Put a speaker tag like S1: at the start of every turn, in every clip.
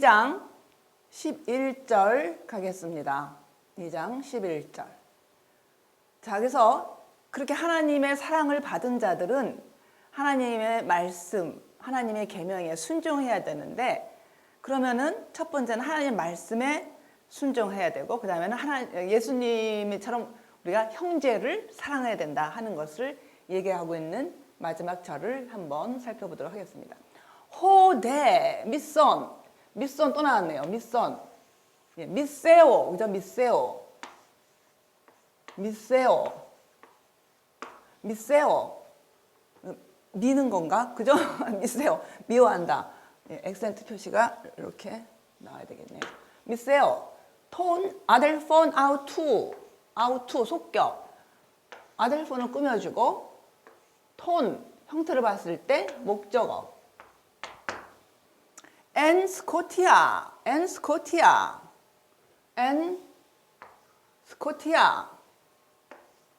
S1: 2장 11절 가겠습니다. 2장 11절. 자, 그래서 그렇게 하나님의 사랑을 받은 자들은 하나님의 말씀, 하나님의 계명에 순종해야 되는데 그러면은 첫 번째는 하나님 말씀에 순종해야 되고 그다음에는 하나 예수님처럼 우리가 형제를 사랑해야 된다 하는 것을 얘기하고 있는 마지막 절을 한번 살펴보도록 하겠습니다. 호대 밑선 밑선 또 나왔네요. 밑선 예, 밑세오 그죠? 밑세오 밑세오 밑세오 미는 건가? 그죠? 미세요. 미워한다. 예, 액센트 표시가 이렇게 나와야 되겠네요. 미세요. 톤 아델폰 아우투 아우투 속격 아델폰을 꾸며주고 톤 형태를 봤을 때 목적어 엔 스코티아 엔 스코티아 엔 스코티아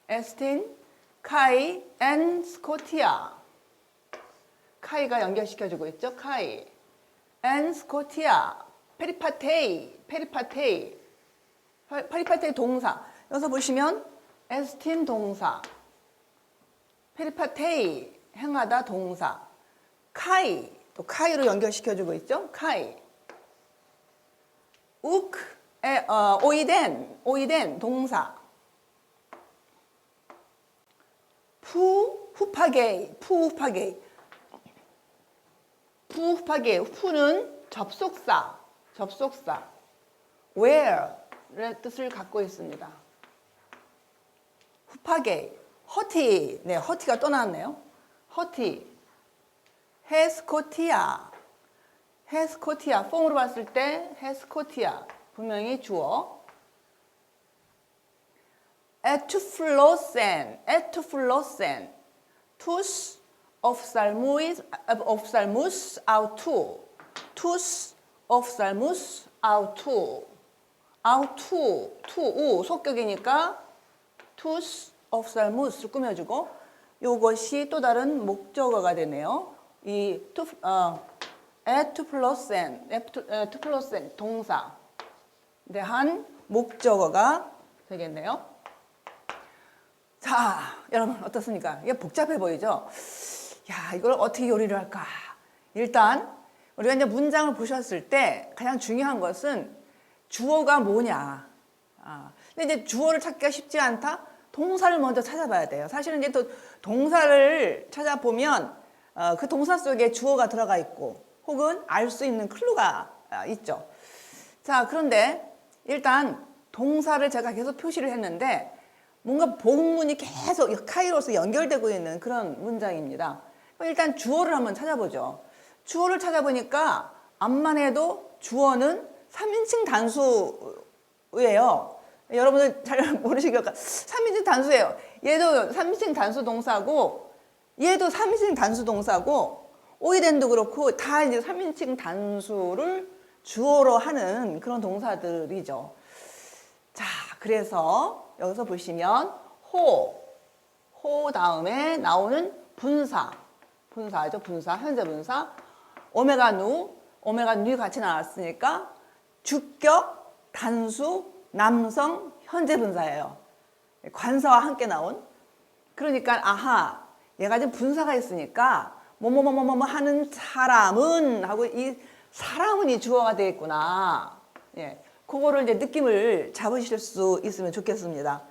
S1: 에스틴 카이 엔 스코티아 카이가 연결시켜주고 있죠. 카이. 엔 스코티아. 페리파테이. 페리파테이. 페- 페리파테이 동사. 여기서 보시면 에스틴 동사. 페리파테이. 행하다 동사. 카이. 또 카이로 연결시켜주고 있죠. 카이. 우크. 에, 어, 오이덴. 오이덴 동사. 푸. 후파게이. 푸. 후파게이. 푸파게 후는 접속사, 접속사. where의 뜻을 갖고 있습니다. 후파게, 허티, 네, 허티가 또 나왔네요. 허티, 헤스코티아, 헤스코티아, 폼으로 봤을 때 헤스코티아, 분명히 주어. 에투플로센, 에투플로센, 투스 옵살무스, 옵살무스 아우투, 투스 옵살무스 아우투, 아우투, 투우. 속격이니까 투스 옵살무스를 꾸며주고 이것이 또 다른 목적어가 되네요. 이 투, 어, 에투 플러센, 에투 플러센 동사 대한 목적어가 되겠네요. 자, 여러분 어떻습니까? 이게 복잡해 보이죠? 야, 이걸 어떻게 요리를 할까? 일단 우리가 이제 문장을 보셨을 때 가장 중요한 것은 주어가 뭐냐. 아, 근데 이제 주어를 찾기가 쉽지 않다. 동사를 먼저 찾아봐야 돼요. 사실은 이제 또 동사를 찾아보면 어, 그 동사 속에 주어가 들어가 있고 혹은 알 수 있는 클루가 아, 있죠. 자, 그런데 일단 동사를 제가 계속 표시를 했는데 뭔가 복문이 계속 카이로서 연결되고 있는 그런 문장입니다. 일단 주어를 한번 찾아보죠. 주어를 찾아보니까 암만 해도 주어는 3인칭 단수예요. 여러분들 잘 모르시겠까 3인칭 단수예요. 얘도 3인칭 단수 동사고 얘도 3인칭 단수 동사고 오이덴도 그렇고 다 이제 3인칭 단수를 주어로 하는 그런 동사들이죠. 자, 그래서 여기서 보시면 호, 호 다음에 나오는 분사, 분사죠, 분사, 현재 분사, 오메가 누, 오메가 누 같이 나왔으니까 주격, 단수, 남성, 현재 분사예요. 관사와 함께 나온. 그러니까 아하, 얘가 지금 분사가 있으니까 뭐뭐뭐뭐뭐 하는 사람은 하고 이 사람은 이 주어가 되겠구나. 예. 그거를 이제 느낌을 잡으실 수 있으면 좋겠습니다.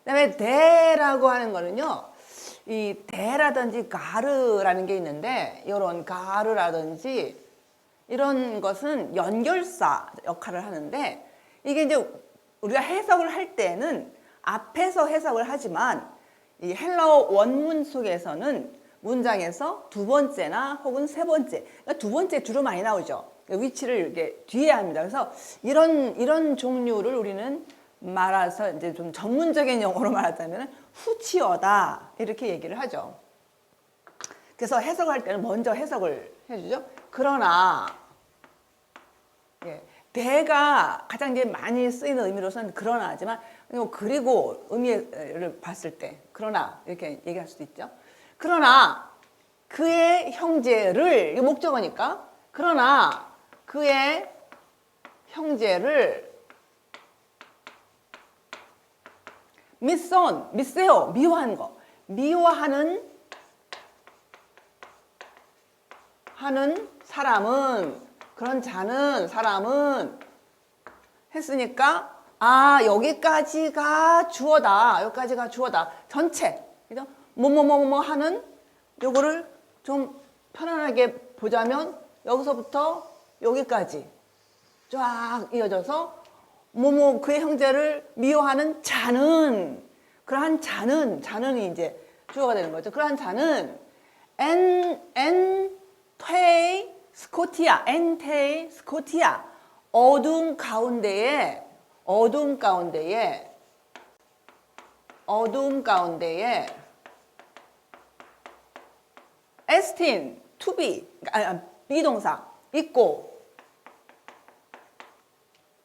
S1: 그다음에 대라고 하는 거는요. 이 대라든지 가르라는 게 있는데 이런 가르라든지 이런 것은 연결사 역할을 하는데 이게 이제 우리가 해석을 할 때는 앞에서 해석을 하지만 이 헬라어 원문 속에서는 문장에서 두 번째나 혹은 세 번째, 그러니까 두 번째 주로 많이 나오죠. 위치를 이렇게 뒤에 합니다. 그래서 이런 이런 종류를 우리는 말아서 이제 좀 전문적인 용어로 말하자면 후치어다 이렇게 얘기를 하죠. 그래서 해석할 때는 먼저 해석을 해주죠. 그러나 예, 대가 가장 이제 많이 쓰이는 의미로서는 그러나지만 그리고 의미를 봤을 때 그러나 이렇게 얘기할 수도 있죠. 그러나 그의 형제를 이게 목적어니까 그러나 그의 형제를 미선, 미세요, 미워하는 거. 미워하는 하는 사람은 그런 자는 사람은 했으니까 아 여기까지가 주어다. 여기까지가 주어다. 전체. 뭐뭐뭐뭐 하는 요거를 좀 편안하게 보자면 여기서부터 여기까지 쫙 이어져서 뭐뭐 그의 형제를 미워하는 자는 그러한 자는 자는 이제 주어가 되는 거죠. 그러한 자는 엔, 엔, 테이, 스코티아, 엔테이, 스코티아. 어둠 가운데에 어둠 가운데에 어둠 가운데에. 에스틴, 투비, 아니, 아니, 비동사 있고.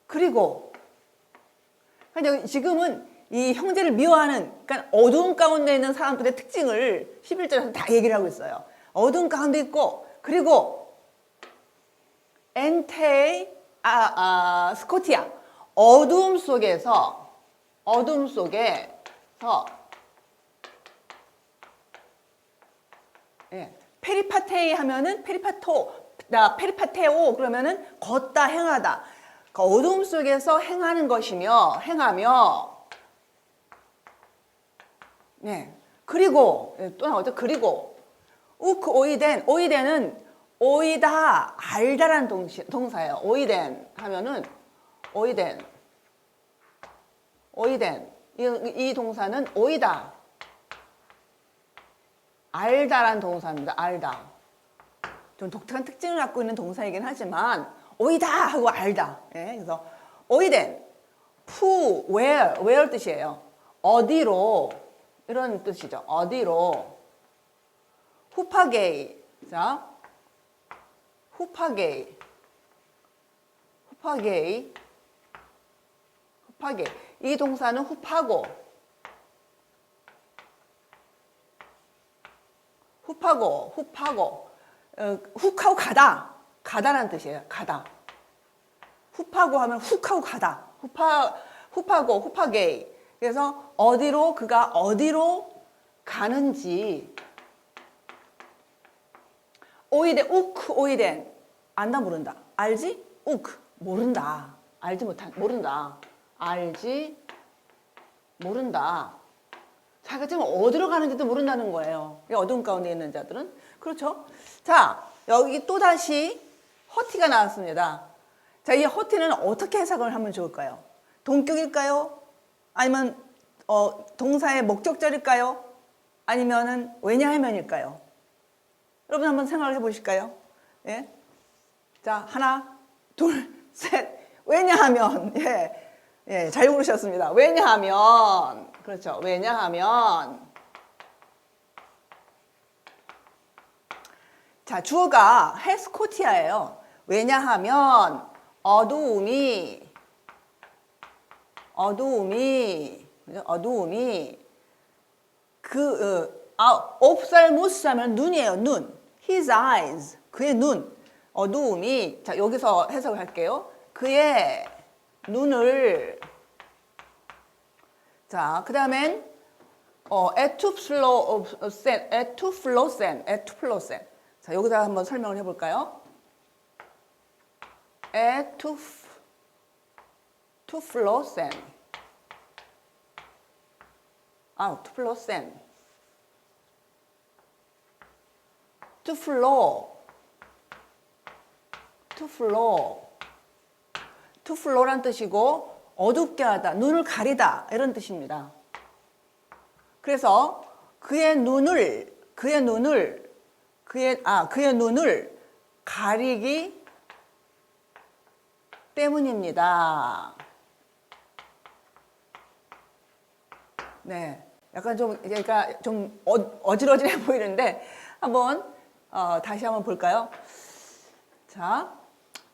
S1: 그리고. 근데 지금은 이 형제를 미워하는 그러니까 어두운 가운데 있는 사람들의 특징을 11절에서 다 얘기를 하고 있어요. 어두운 가운데 있고 그리고 엔테이 아, 아 스코티아. 어둠 속에서 어둠 속에서 예, 페리파테이 하면은 페리파토 나 페리파테오 그러면은 걷다 행하다. 그 어둠 속에서 행하는 것이며 행하며 네. 그리고 예, 또 나오죠. 그리고. 우크 오이덴. 오이덴은 오이다 알다라는 동시, 동사예요. 오이덴 하면은 오이덴 오이덴 이, 이 동사는 오이다. 알다라는 동사입니다. 알다. 좀 독특한 특징을 갖고 있는 동사이긴 하지만 오이다 하고 알다. 예, 그래서 오이덴, 푸, where, where 뜻이에요. 어디로? 이런 뜻이죠. 어디로? 후파게이, 자, 후파게이, 후파게이, 후파게이. 이 동사는 후파고, 후파고, 후파고, 어, 훅하고 가다. 가다라는 뜻이에요. 가다. 훅하고 하면 훅하고 가다. 훅하, 훅하고 훅하게. 그래서 어디로 그가 어디로 가는지 오이덴 우크 오이덴 안다 모른다. 알지? 우크 모른다. 알지 못한 모른다. 알지 모른다. 자기가 지금 어디로 가는지도 모른다는 거예요. 이 어두운 가운데 있는 자들은 그렇죠. 자 여기 또 다시 허티가 나왔습니다. 자, 이 허티는 어떻게 해석을 하면 좋을까요? 동격일까요? 아니면 어, 동사의 목적절일까요? 아니면은 왜냐하면일까요? 여러분 한번 생각을 해보실까요? 예? 자, 하나, 둘, 셋. 왜냐하면, 예, 예, 잘 고르셨습니다. 왜냐하면, 그렇죠. 왜냐하면, 자, 주어가 헤스코티아예요. 왜냐하면 어두움이 어두움이? 어두움이 그 어, 아, 옵살무스 하면 눈이에요. 눈. His eyes. 그의 눈. 어두움이 자, 여기서 해석을 할게요. 그의 눈을 자, 그다음엔 어, 에투플로센, 에투플로센, 에투플로센. 자, 여기다 한번 설명을 해볼까요? 에투 투플로센 아, 투플로센 투플로 투플로 투플로란 뜻이고 어둡게 하다, 눈을 가리다 이런 뜻입니다. 그래서 그의 눈을 그의 눈을 그의 아 그의 눈을 가리기 때문입니다. 네, 약간 좀 그러니까 좀 어, 어지러지해 보이는데 한번 어, 다시 한번 볼까요? 자,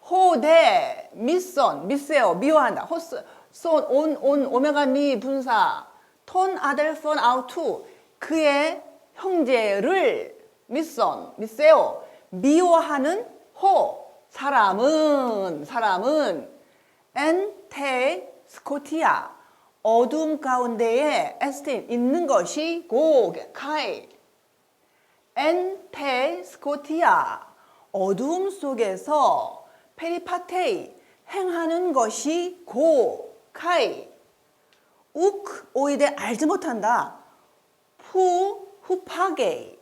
S1: 호대 미선. 미세요. 미워한다. 호스 손온온 오메가 미 분사. 톤 아델 폰 아우투. 그의 형제를 미선. 미세요. 미워하는 호 사람은 사람은 엔테 스코티아. 어둠 가운데에 에스틴 있는 것이 고 카이 엔테 스코티아 어둠 속에서 페리파테이 행하는 것이 고 카이. 욱 오이데 알지 못한다. 푸 후파게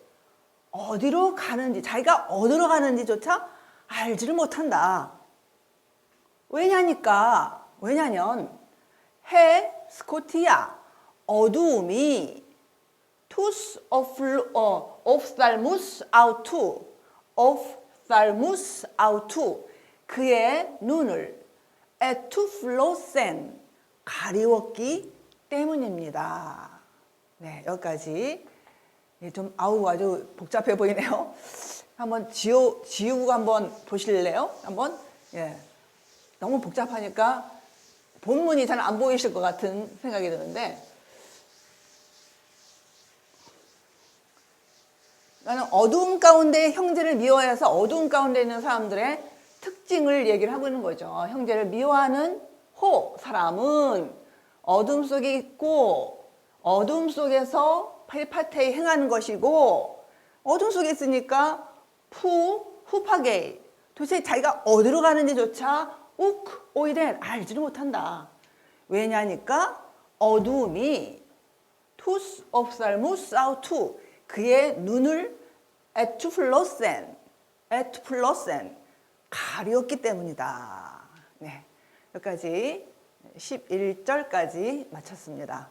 S1: 어디로 가는지 자기가 어디로 가는지조차 알지를 못한다. 왜냐니까 왜냐면 해 스코티아 어두움이 투스 오프 어 옵살무스 아우투 옵살무스 아우투 그의 눈을 에투플로센 가리웠기 때문입니다. 네 여기까지 예, 좀 아우 아주 복잡해 보이네요. 한번 지우 지우고 한번 보실래요? 한번 예 너무 복잡하니까 본문이 잘 안 보이실 것 같은 생각이 드는데 나는 어두움 가운데 형제를 미워해서 어두움 가운데 있는 사람들의 특징을 얘기를 하고 있는 거죠. 형제를 미워하는 호 사람은 어둠 속에 있고 어둠 속에서 팔파테이 행하는 것이고 어둠 속에 있으니까 푸 후파게 도대체 자기가 어디로 가는지조차 욱 오이덴 알지를 못한다. 왜냐니까 어두움이 투스 옵살무스 아우투 그의 눈을 에투플로센 에투플로센 가리웠기 때문이다. 네. 여기까지 11절까지 마쳤습니다.